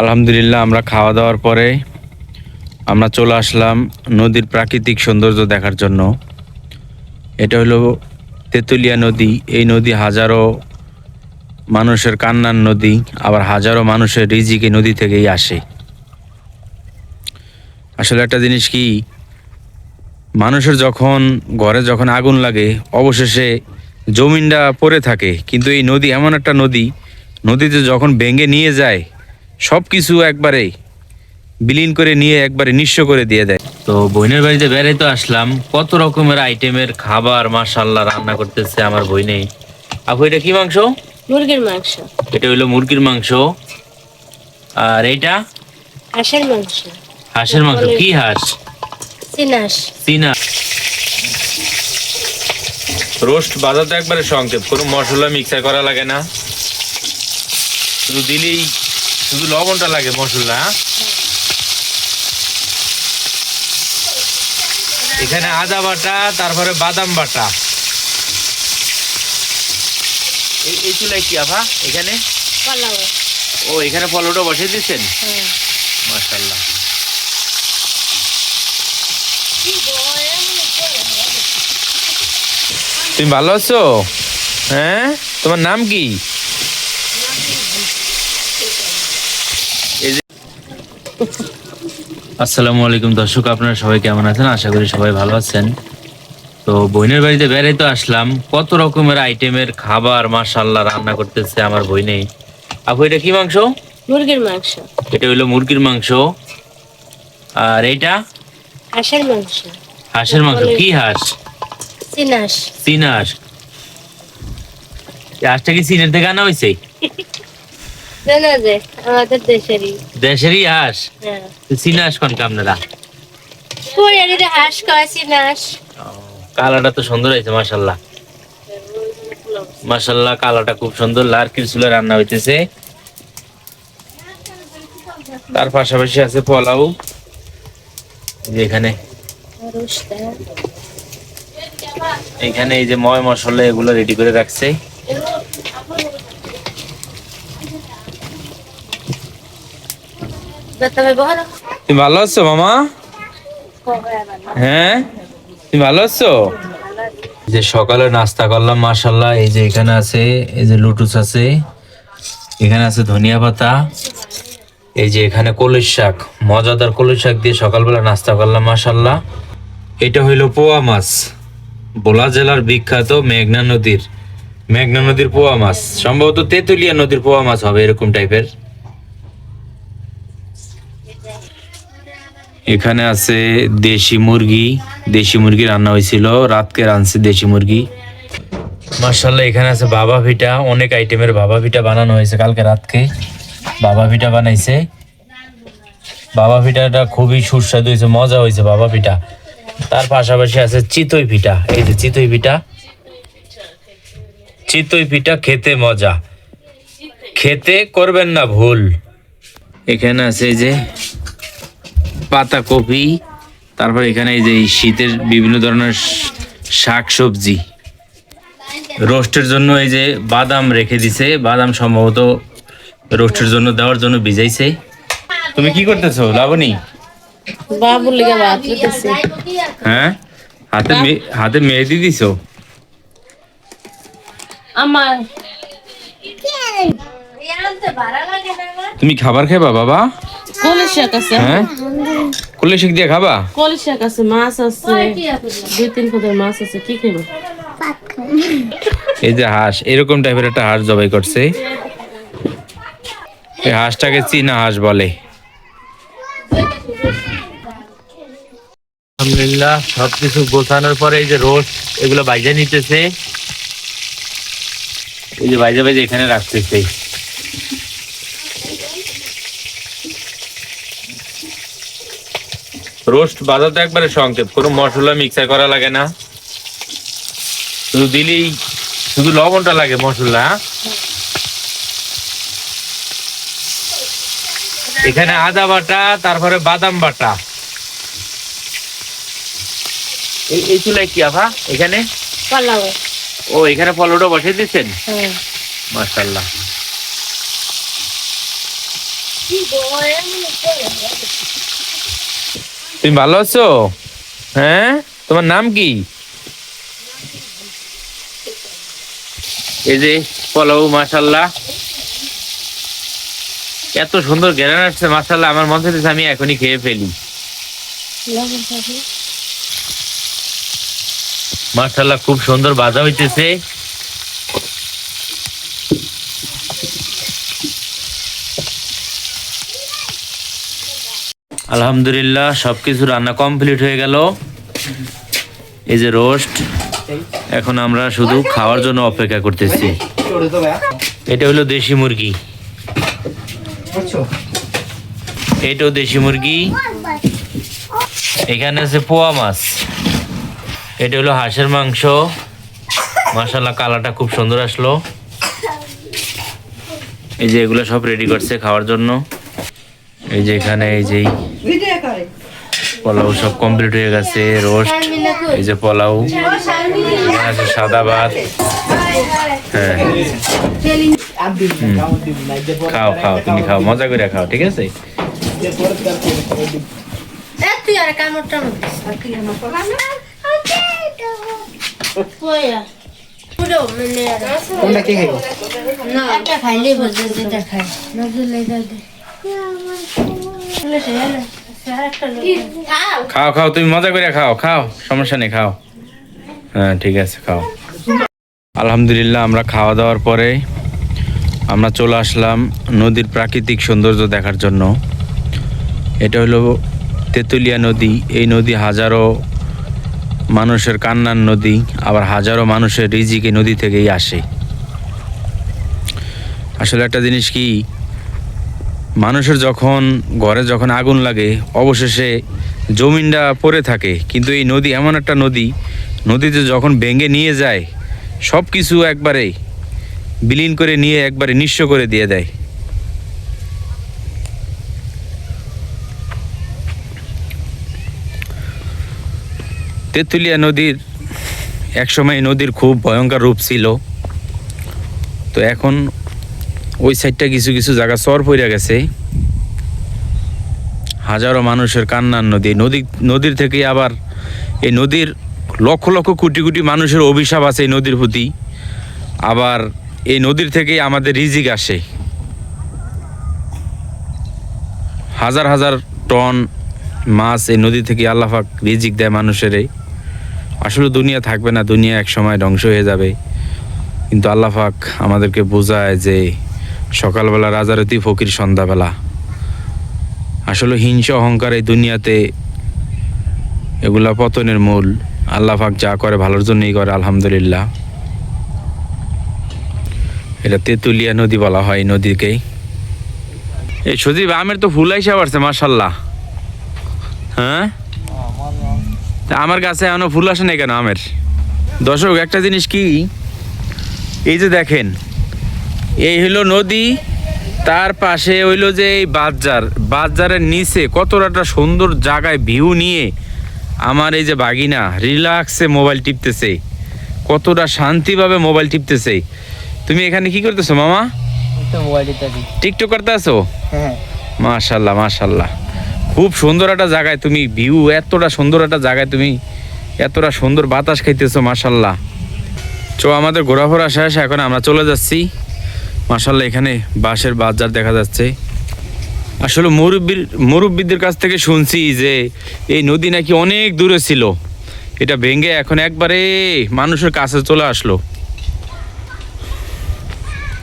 আলহামদুলিল্লাহ, আমরা খাওয়া দাওয়ার পরে আমরা চলে আসলাম নদীর প্রাকৃতিক সৌন্দর্য দেখার জন্য। এটা হলো তেঁতুলিয়া নদী। এই নদী হাজারো মানুষের কান্নার নদী, আবার হাজারো মানুষের রিজিক এই নদী থেকেই আসে। আসলে একটা জিনিস কি, মানুষের যখন ঘরে যখন আগুন লাগে, অবশেষে জমিনটা পড়ে থাকে। কিন্তু এই নদী এমন একটা নদী, নদীতে যখন ভেঙে নিয়ে যায় সব কিছু একবারে বিলীন করে নিয়ে একবারে নিঃস্ব করে দিয়ে দেয়। তো বইনের বাড়িতে বেড়াইতে আসলাম কত রকমের আইটেমের খাবার মাশাল্লাহ রান্না করতেছে আমার বইনে আপু এটা কি মাংস? মুরগির মাংস। এটা হলো মুরগির মাংস। আর এটা হাঁসের মাংস। হাঁসের মাংস কি হাঁস? সিনাস। চীনা রোস্ট বাজাতে একবারে সংক্ষেপ কোনো মশলা মিক্সার করা লাগে না। শুধু দিলেই শুধু লবণটা লাগে মশলা হ্যাঁ? এখানে আদা বাটা তারপরে বাদাম বাটা। এই- চুলায় কি আভা এখানে? ও এখানে ফলটা বসিয়ে দিচ্ছেন হ্যাঁ। মাশাল্লাহ তুমি ভালো আছো? হ্যাঁ? তোমার নাম কি এই যে- আসসালামু আলাইকুম দর্শক আপনারা সবাই কেমন আছেন? আশা করি সবাই ভালো আছেন। তো বোনের বাড়িতে বেড়াইতে আসলাম। কত রকমের আইটেমের খাবার মাশাল্লাহ রান্না করতেছে আমার বইনে আপু এটা কি মাংস? মুরগির মাংস। এটা হলো মুরগির মাংস। আর এটা হাঁসের মাংস। হাঁসের মাংস? কি হাঁস? চীন হাঁস এই হাঁসটা কি চীনের থেকে আনা হয়েছে? জানা যে আমাদের দেশেরই। দেশেরই হাঁস? হ্যাঁ। তো চীন হাঁস কোন আপনারা? কোরিয়ারিতে হাঁস কয় সিনাস কালারটা তো সুন্দর হয়েছে মাশাল্লাহ মাশাল্লাহ কালারটা খুব সুন্দর। লার্কির চুলে রান্না হইতেছে। তার পাশাপাশি আছে পোলাও। এখানে। এখানে এই যে ময় মশলা এগুলো রেডি করে রাখছে তবে বড় তুমি ভালো আছো, মামা? হ্যাঁ? তুমি ভালো আছো? যে সকালে নাস্তা করলাম এই যে এখানে আছে, এই যে লুটুস আছে, এখানে আছে ধনিয়া পাতা। এই যে এখানে কলই শাক, মজাদার কলই শাক দিয়ে সকালবেলা নাস্তা করলাম মাশাল্লাহ এটা হইল পোয়া মাছ, বোলা জেলার বিখ্যাত মেঘনা নদীর মেঘনা নদীর পোয়া মাছ। সম্ভবত তেঁতুলিয়া নদীর পোয়া মাছ হবে এরকম টাইপের এখানে আছে দেশি মুরগি। দেশি মুরগি রান্না হয়েছিল। রাতকে রাঁধছে দেশি মুরগি। মার্শাল্লাহ এখানে আছে বাবা ভিটা। অনেক আইটেমের বাবা ভিটা বানানো হয়েছে কালকে রাতকে। বাবা ভিটা বানাইছে। বাবা ভিটাটা খুবই সুস্বাদু হয়েছে, মজা হয়েছে বাবা পিঠা তার পাশাপাশি আছে চিতই পিঠা এই যে চিতই পিঠা চিতই পিঠা খেতে মজা। খেতে করবেন না ভুল। এখানে আছে যে পাতা কপি তারপর এখানে এই যে শীতের বিভিন্ন ধরনের শাক সবজি রোস্টের জন্য এই যে বাদাম রেখে দিছে বাদাম সম্ভবত রোস্টের জন্য দেওয়ার জন্য ভিজাইছে। তুমি কি করতেছো লাবণী? বাবুর লিগে ভাত হ্যাঁ? হাতে মে- হাতে মেহেদি দিছো? আমার তুমি খাবার খাবা বাবা? কলি শাক আছে। হ্যাঁ? শিখ দিয়ে খাবা? কলি শাক আছে মাছ আছে। দুই তিন পদের মাছ আছে। কি খাইব? এই যে হাঁস এরকম টাইপের একটা হাঁস জবাই করছে। এই হাঁসটাকে চীনা হাঁস বলে। আলহামদুলিল্লাহ সবকিছু গোছানোর পরে এই যে রোস্ট এগুলো বাইজা নিতেছে। এই যে বাইজা বাইজা এখানে রাখতেছে। রোস্ট বাজাতে একবারে সংক্ষেপ কোনো মশলা মিক্সার করা লাগে না। শুধু দিলেই শুধু লবণটা লাগে মশলা? এখানে আদা বাটা তারপরে বাদাম বাটা। এই চুলায় কি আভা এখানে? ও এখানে ফলটা বসিয়ে দিচ্ছেন? হ্যাঁ। মাশাল্লাহ তুমি ভালো আছো? হ্যাঁ? তোমার নাম কি? এই যে পোলাও মাশাল্লাহ এত সুন্দর ঘেরান আসছে মাশাল্লাহ আমার মনে হচ্ছে আমি এখনই খেয়ে ফেলি। মাশাল্লাহ খুব সুন্দর বাজা হইতেছে। আলহামদুলিল্লাহ, সবকিছু রান্না কমপ্লিট হয়ে গেল। এই যে রোস্ট এখন আমরা শুধু খাওয়ার জন্য অপেক্ষা করতেছি। এটা হলো দেশি মুরগি। এটাও দেশি মুরগি। এখানে আছে পোয়া মাছ। এটা হলো হাঁসের মাংস। মাসাল্লাহ কালারটা খুব সুন্দর আসলো। এই যে এগুলো সব রেডি করছে খাওয়ার জন্য। এই যে এখানে, এই যে পোলাও সব কমপ্লিট হয়ে গেছে রোস্ট এই যে পোলাও আছে সাদা ভাত। হ্যাঁ। খাও খাও তুমি খাও মজা করে খাও ঠিক আছে? মানে কোনটা কে খাইব? না খাইলে না দিলে দাদা খাও। খাও তুমি মজা করে খাও খাও, সমস্যা নেই, খাও। হ্যাঁ ঠিক আছে, খাও। আলহামদুলিল্লাহ, আমরা খাওয়া দাওয়ার পরে আমরা চলে আসলাম নদীর প্রাকৃতিক সৌন্দর্য দেখার জন্য। এটা হলো তেঁতুলিয়া নদী। এই নদী হাজারো মানুষের কান্নার নদী, আবার হাজারো মানুষের রিজিক এই নদী থেকেই আসে। আসলে একটা জিনিস কি মানুষের যখন, ঘরে যখন আগুন লাগে, অবশেষে জমিনটা পড়ে থাকে। কিন্তু এই নদী এমন একটা নদী, নদীতে যখন ভেঙে নিয়ে যায় সব কিছু একবারে বিলীন করে নিয়ে একবারে নিঃস্ব করে দিয়ে দেয়। তেঁতুলিয়া নদীর একসময় নদীর খুব ভয়ঙ্কর রূপ ছিল। তো এখন ওই সাইডটা কিছু কিছু জায়গা চর পড়ে গেছে। হাজারো মানুষের কান্নার নদী। নদী, নদীর থেকে আবার এই নদীর লক্ষ লক্ষ কোটি কোটি মানুষের অভিশাপ আছে এই নদীর প্রতি। আবার এই নদীর থেকেই আমাদের রিজিক আসে। হাজার হাজার টন মাছ এই নদী থেকে আল্লাহাক রিজিক দেয় মানুষের আসলে দুনিয়া থাকবে না, দুনিয়া এক সময় ধ্বংস হয়ে যাবে। কিন্তু আল্লাহাক আমাদেরকে বোঝায় যে সকালবেলা রাজারতি ফকির সন্ধ্যাবেলা। আসলে হিংসা অহংকার এই দুনিয়াতে এগুলা পতনের মূল। আল্লাহ পাক যা করে ভালোর জন্যই করে, আলহামদুলিল্লাহ। এটা তেঁতুলিয়া নদী বলা হয় নদীকেই এই সজীব, আমের তো ফুল আইসা পারছে মার্শাল্লাহ হ্যাঁ? আমার কাছে এখনও ফুল আসে নাই কেন আমের? দর্শক, একটা জিনিস কি? এই যে দেখেন এই হলো নদী তার পাশে হইল যে এই বাজার। বাজারের নিচে কতটা সুন্দর জায়গায় ভিউ নিয়ে আমার এই যে বাগিনা রিল্যাক্সে মোবাইল টিপতেছে। কতটা শান্তিভাবে মোবাইল টিপতেছে। তুমি এখানে কি করতেছো মামা? টিকটক করতে আছো? হ্যাঁ। মাশাল্লাহ মাশাল্লাহ। খুব সুন্দর একটা জায়গায় তুমি ভিউ এতটা সুন্দর একটা জায়গায় তুমি এতটা সুন্দর বাতাস খাইতেছো মাশাল্লাহ। চো আমাদের ঘোরাফোরা শেষ এখন আমরা চলে যাচ্ছি। মাশাল্লাহ এখানে বাঁশের বাজার দেখা যাচ্ছে। আসলে মুরব্বীর মুরব্বীদের কাছ থেকে শুনছি যে এই নদী নাকি অনেক দূরে ছিল। এটা ভেঙে এখন একবারে মানুষের কাছে চলে আসলো।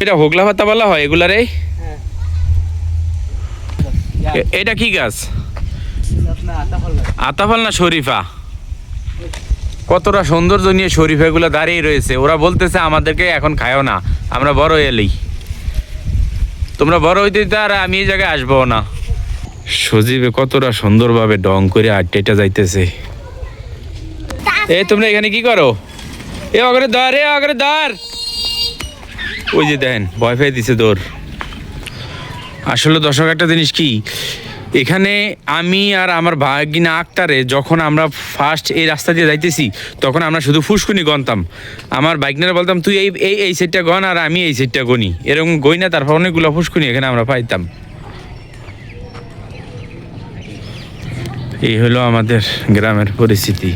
এটা হোগলা ভাতা বলা হয় এগুলারে এ- এটা কি গাছ। আতাফাল না শরীফা। কতটা সৌন্দর্য নিয়ে শরীফাগুলো দাঁড়িয়ে রয়েছে। ওরা বলতেছে আমাদেরকে এখন খায়ও না আমরা বড় এলেই তোমরা বড় হইতে আর আমি এই জায়গায় আসব না। সজীবে কতটা সুন্দরভাবে ডং করে আটটা যাইতেছে। এ, তোমরা এখানে কি করো? এ, অগরে ধর, এ, অগরে ধর। ওই যে দেন ভয় পেয়ে দিছে দৌড় আসলে দর্শক, একটা জিনিস কি? এখানে আমি আর আমার ভাগিনা আক্তারে যখন আমরা ফার্স্ট এই রাস্তা দিয়ে যাইতেছি, তখন আমরা শুধু ফুসকুনি গনতাম আমার বাইকনারে বলতাম, তুই এই এই এই সেটটা গন আর আমি এই সেটটা গনি এরকম গই না, তারপর অনেকগুলো ফুসকুনি এখানে আমরা পাইতাম। এই হলো আমাদের গ্রামের পরিস্থিতি।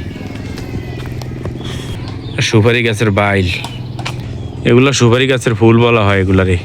সুপারি গাছের বাইল। এগুলো সুপারি গাছের ফুল বলা হয় এগুলারে।